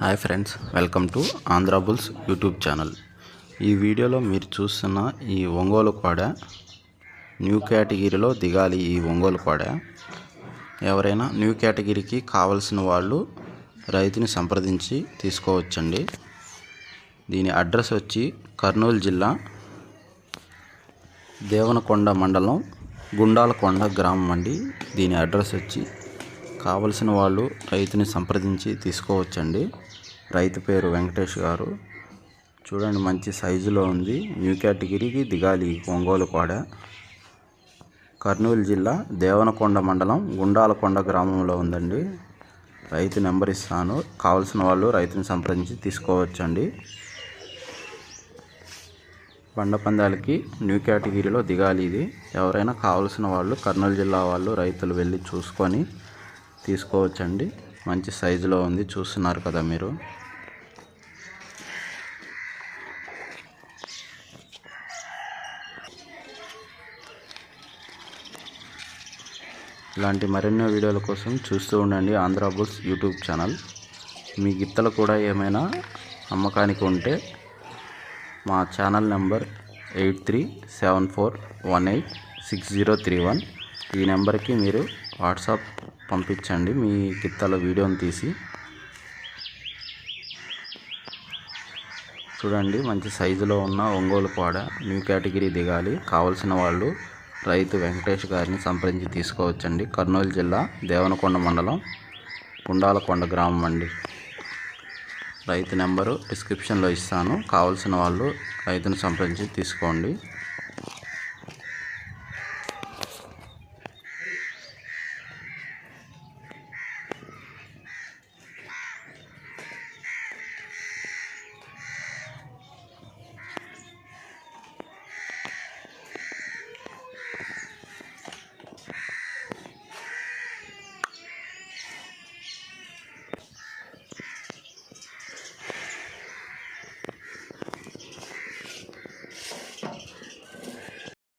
Hi friends welcome to Andhra bulls YouTube channel. ఈ వీడియోలో మీరు చూస్తున్న ఈ ఒంగోలు కోడ న్యూ కేటగిరీలో దిగాలి ఈ ఒంగోలు కోడ. ఎవరైనా న్యూ కేటగిరీకి కావలసిన వాళ్ళు రైతుని సంప్రదించి తీసుకోవచ్చండి. దీని అడ్రస్ వచ్చి కర్నూలు జిల్లా దేవనకొండ మండలం గుండాలకొండ గ్రామం అండి. దీని అడ్రస్ వచ్చి కావలసిన వాళ్ళు రైతుని సంప్రదించి తీసుకోవచ్చండి. రైతు పేరు వెంకటేష్ గారు. చూడండి మంచి సైజులో ఉంది. న్యూ కేటగిరీకి దిగాలి ఒంగోలు కోడ. కర్నూలు జిల్లా దేవనకొండ మండలం గుండాలకొండ గ్రామంలో ఉందండి. రైతు నెంబర్ ఇస్తాను. కావలసిన వాళ్ళు రైతుని సంప్రదించి తీసుకోవచ్చండి. బండ పందాలకి న్యూ కేటగిరీలో దిగాలి ఇది. ఎవరైనా కావలసిన వాళ్ళు కర్నూలు జిల్లా వాళ్ళు రైతులు వెళ్ళి చూసుకొని తీసుకోవచ్చండి. మంచి సైజులో ఉంది చూస్తున్నారు కదా మీరు. ఇలాంటి మరెన్నో వీడియోల కోసం చూస్తూ ఉండండి ఆంధ్రా బుల్స్ యూట్యూబ్ ఛానల్. మీ గిత్తలు కూడా ఏమైనా అమ్మకానికి ఉంటే మా channel number eight three seven four one eight six zero three one. ఈ నెంబర్కి మీరు వాట్సాప్ పంపించండి. మీ గిత్తల వీడియోని తీసి. చూడండి మంచి సైజులో ఉన్న ఒంగోలు పాడ న్యూ కేటగిరీ దిగాలి. కావలసిన వాళ్ళు రైతు వెంకటేష్ గారిని సంప్రదించి తీసుకోవచ్చండి. కర్నూలు జిల్లా దేవనకొండ మండలం కుండాలకొండ గ్రామం అండి. రైతు నెంబరు డిస్క్రిప్షన్లో ఇస్తాను. కావాల్సిన వాళ్ళు రైతును సంప్రదించి తీసుకోండి.